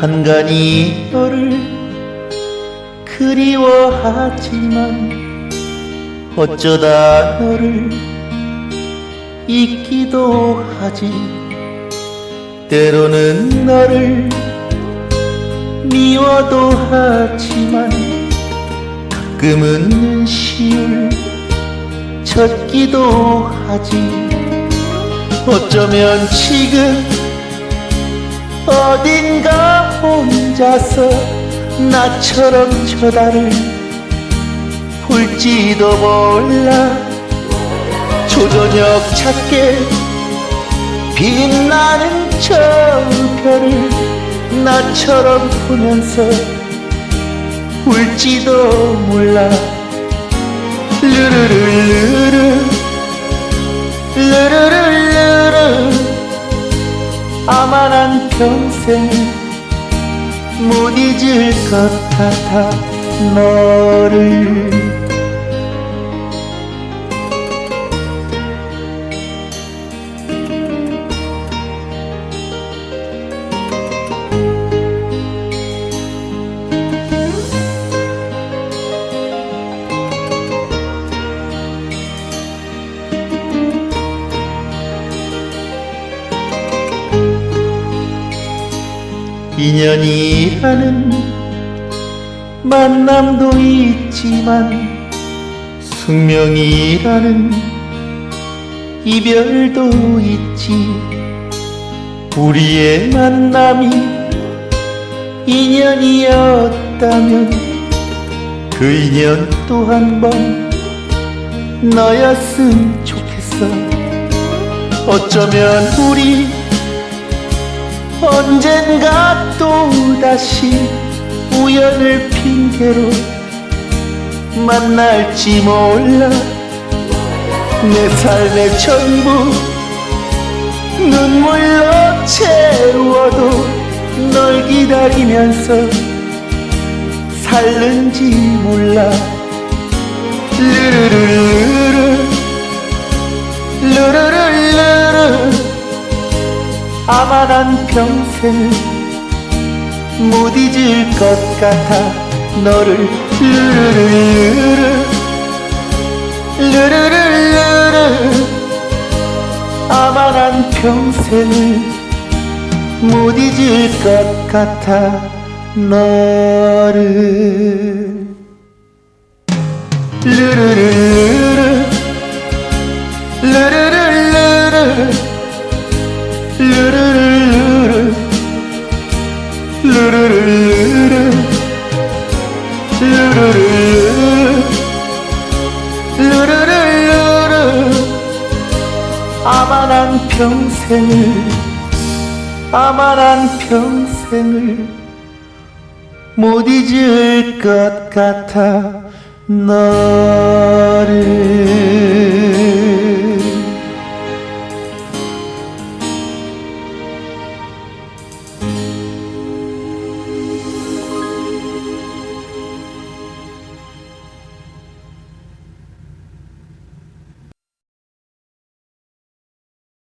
간간히 너를 그리워하지만 어쩌다 너를 잊기도 하지. 때로는 너를 미워도 하지만 가끔은 시울 젖기도 하지. 어쩌면 지금 어딘가 혼자서 나처럼 저다를 볼지도 몰라. 조저녁 찾게 빛나는 저 별을 나처럼 보면서 울지도 몰라 평생 못 잊을 것 같아 너를 인연이라는 만남도 있지만 숙명이라는 이별도 있지. 우리의 만남이 인연이었다면 그 인연 또 한 번 너였음 좋겠어. 어쩌면 우리 언젠가 또 다시 우연을 핑계로 만날지 몰라. 내 삶의 전부 눈물로 채워도 널 기다리면서 살는지 몰라. 르르르르르 르르르르르 아마 난 평생 못 잊을 것 같아 너를 르르르르 르 르르르르르 아마 난 평생을 못 잊을 것 같아 너를 르르르르르 르르르르르 난 평생을 난 평생을 못 잊을 것 같아 너를